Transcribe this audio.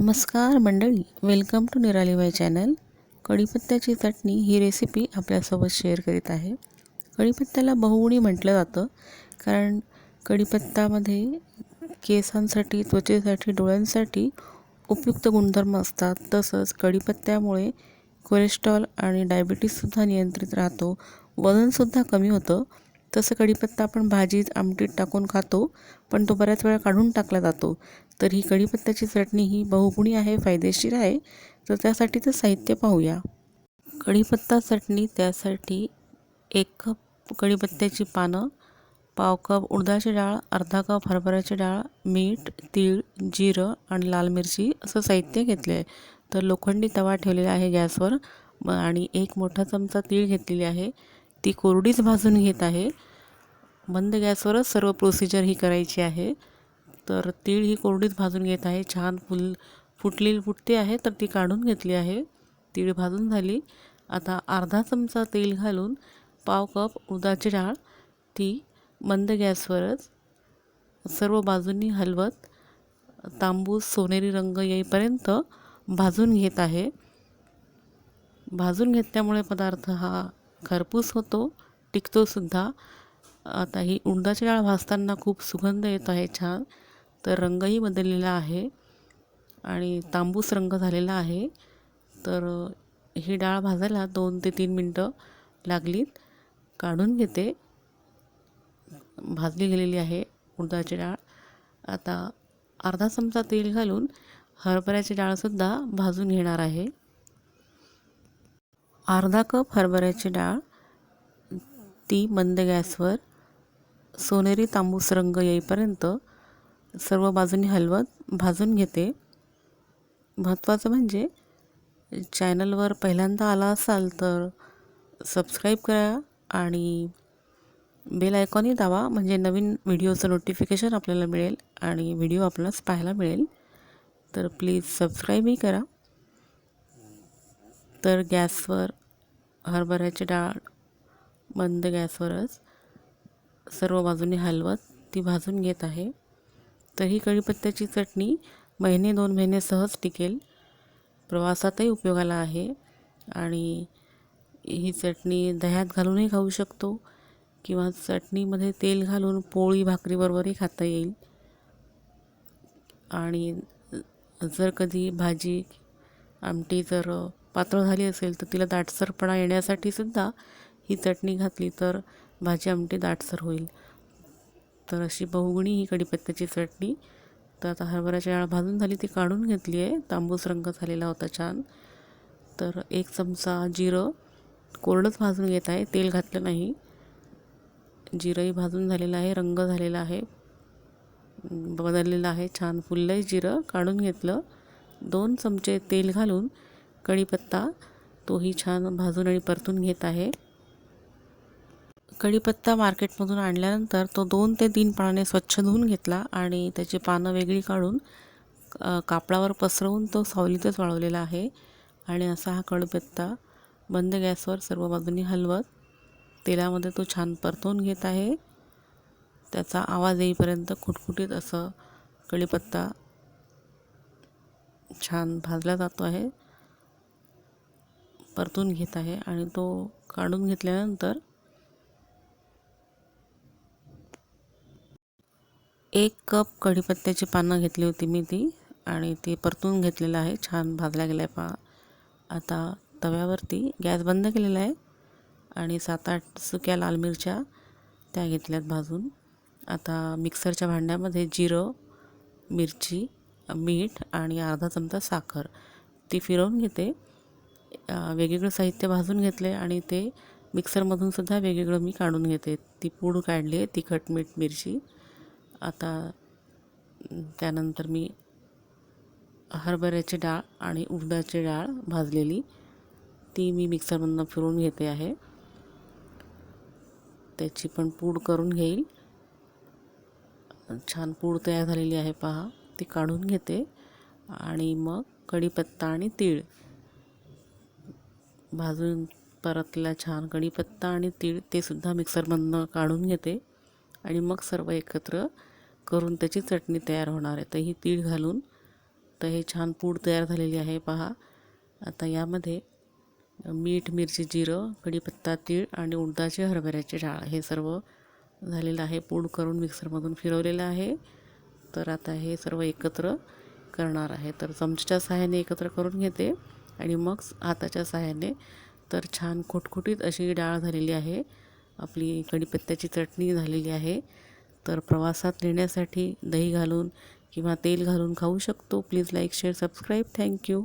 नमस्कार मंडळी welcome to Nirali channel कढीपत्त्याची चटणी ही रेसिपी आपल्यासोबत शेअर करीत आहे. कढीपत्त्याला बहुगुणी म्हटलं जातं कारण कढीपत्त्यामध्ये केसांसाठी त्वचेसाठी डोळ्यांसाठी उपयुक्त गुणधर्म असतात. तसंच कढीपत्त्यामुळे कोलेस्ट्रॉल आणि डायबिटीससुद्धा नियंत्रित राहतो. वजनसुद्धा कमी होतं. तसं कढीपत्ता आपण भाजीत आमटीत टाकून खातो पण तो बऱ्याच वेळा काढून टाकला जातो. तर ही कढीपत्त्याची चटणी ही बहुगुणी आहे फायदेशीर आहे. तर त्यासाठीचं साहित्य पाहूया. कढीपत्ता चटणी त्यासाठी एक कप कढीपत्त्याची पानं पाव कप उडदाची डाळ अर्धा कप हरभऱ्याची डाळ मीठ तीळ जिरं आणि लाल मिरची असं साहित्य घेतले आहे. तर लोखंडी तवा ठेवलेला आहे गॅसवर आणि एक मोठा चमचा तीळ घेतलेली आहे. ती कोरडीच भाजून घेत आहे. मंद गॅसवरच सर्व प्रोसिजर ही करायची आहे. तर तीळ ही कोरडीच भाजून घेत आहे. छान फुल फुटलेली फुटते आहे तर ती काढून घेतली आहे. तीळ भाजून झाली. आता अर्धा चमचा तेल घालून पाव कप उदाची डाळ ती मंद गॅसवरच सर्व बाजूंनी हलवत तांबूस सोनेरी रंग येईपर्यंत भाजून घेत आहे. भाजून घेतल्यामुळे पदार्थ हा खरपूस होतो टिकतोसुद्धा आता ही उडदाची डाळ भाजताना खूप सुगंध येत आहे छान. तर रंगही बदललेला आहे आणि तांबूस रंग झालेला आहे. तर ही डाळ भाजायला दोन ते तीन मिनटं लागलीत. काढून घेते. भाजली गेलेली आहे उडदाची डाळ. आता अर्धा चमचा तेल घालून हरभऱ्याची डाळसुद्धा भाजून घेणार आहे. अर्धा कप हरभऱ्याची डाळ ती मंद गॅसवर सोनेरी तांबूस रंग येईपर्यंत सर्व बाजूनी हलवत भाजून घेते. महत्त्वाचं म्हणजे चॅनलवर पहिल्यांदा आला असाल तर सबस्क्राईब करा आणि बेल आयकॉनही दावा म्हणजे नवीन व्हिडिओचं नोटिफिकेशन आपल्याला मिळेल आणि व्हिडिओ आपल्याला पाहायला मिळेल. तर प्लीज सबस्क्राईबही करा. तर गॅसवर हरभऱ्याची डाळ मंद गॅसवरच सर्व बाजूने हलवत ती भाजून घेत आहे. तर ही कढीपत्त्याची चटणी महिने दोन महिने सहज टिकेल. प्रवासातही उपयोगाला आहे आणि ही चटणी दह्यात घालूनही खाऊ शकतो किंवा चटणीमध्ये तेल घालून पोळी भाकरीबरोबरही खाता येईल. आणि जर कधी भाजी आमटी जर पातळ झाली असेल तर तिला दाटसरपणा येण्यासाठी सुद्धा ही चटणी घातली तर भाजी आमटी दाटसर होईल. तर अशी बहुगुणी ही कढीपत्त्याची चटणी. तर आता हरभऱ्याची डाळ भाजून झाली ती काढून घेतली आहे. तांबूस रंग झालेला होता छान. तर एक चमचा जिरं. कोरडंच भाजून घेत आहे तेल घातलं नाही. जिरंही भाजून झालेलं आहे रंग झालेला आहे. बदललेला आहे छान फुललंही जिरं. काढून घेतलं. दोन चमचे तेल घालून कढीपत्ता तोही छान भाजून आणि परतून घेत आहे. कढीपत्ता मार्केटमधून आणल्यानंतर तो दोन ते तीन पाण्याने स्वच्छ धुवून घेतला आणि त्याची पानं वेगळी काढून कापडावर पसरवून तो सावलीतच वाळवलेला आहे. आणि असा हा कढीपत्ता बंद गॅसवर सर्व बाजूंनी हलवत तेलामध्ये तो छान परतवून घेत आहे. त्याचा आवाज येईपर्यंत खुटखुटीत असं कढीपत्ता छान भाजला जातो आहे. परतून घेत आहे आणि तो काढून घेतल्यानंतर एक कप कढीपत्त्याची पानं घेतली होती मी ती आणि ती परतून घेतलेलं आहे. छान भाजल्या गेल्या आहे पा आता तव्यावरती गॅस बंद केलेला आहे आणि सात आठ सुक्या लाल मिरच्या त्या घेतल्यात भाजून. आता मिक्सरच्या भांड्यामध्ये जिरं मिरची मीठ आणि अर्धा चमचा साखर ती फिरवून घेते. वेगवेगळं साहित्य भाजून घेतले आणि ते मिक्सरमधून सुद्धा वेगवेगळं मी काढून घेते. ती पूड काढली आहे तिखट मीठ मिरची. आता त्यानंतर मी हरभऱ्याची डाळ आणि उडदाची डाळ भाजलेली ती मी मिक्सरमधून फिरून घेते आहे. त्याची पण पूड करून घेईल. छान पूड तयार झालेली आहे पहा ती काढून घेते. आणि मग कढीपत्ता आणि तीळ. भाजून परतला छान कढीपत्ता आणि तीळ ते सुद्धा मिक्सरमधनं काढून घेते. आणि मग सर्व एकत्र करून त्याची चटणी तयार होणार आहे. तर ही तीळ घालून तर हे छान पूड तयार झालेली आहे पहा. आता यामध्ये मीठ मिरची जिरं कढीपत्ता तीळ आणि उडदाचे हरभऱ्याचे डाळ हे सर्व झालेलं आहे पूड करून मिक्सरमधून फिरवलेलं आहे. तर आता हे सर्व एकत्र करणार आहे. तर चमच्याच्या सहाय्याने एकत्र करून घेते. आणि मग हाताच्या सहाय्याने तर छान खुटखुटीत अशी डाळ झालेली आहे. आपली कढीपत्त्याची चटणी झालेली आहे. तर प्रवासात नेण्यासाठी दही घालून किंवा तेल घालून खाऊ शकतो. Please like share subscribe thank you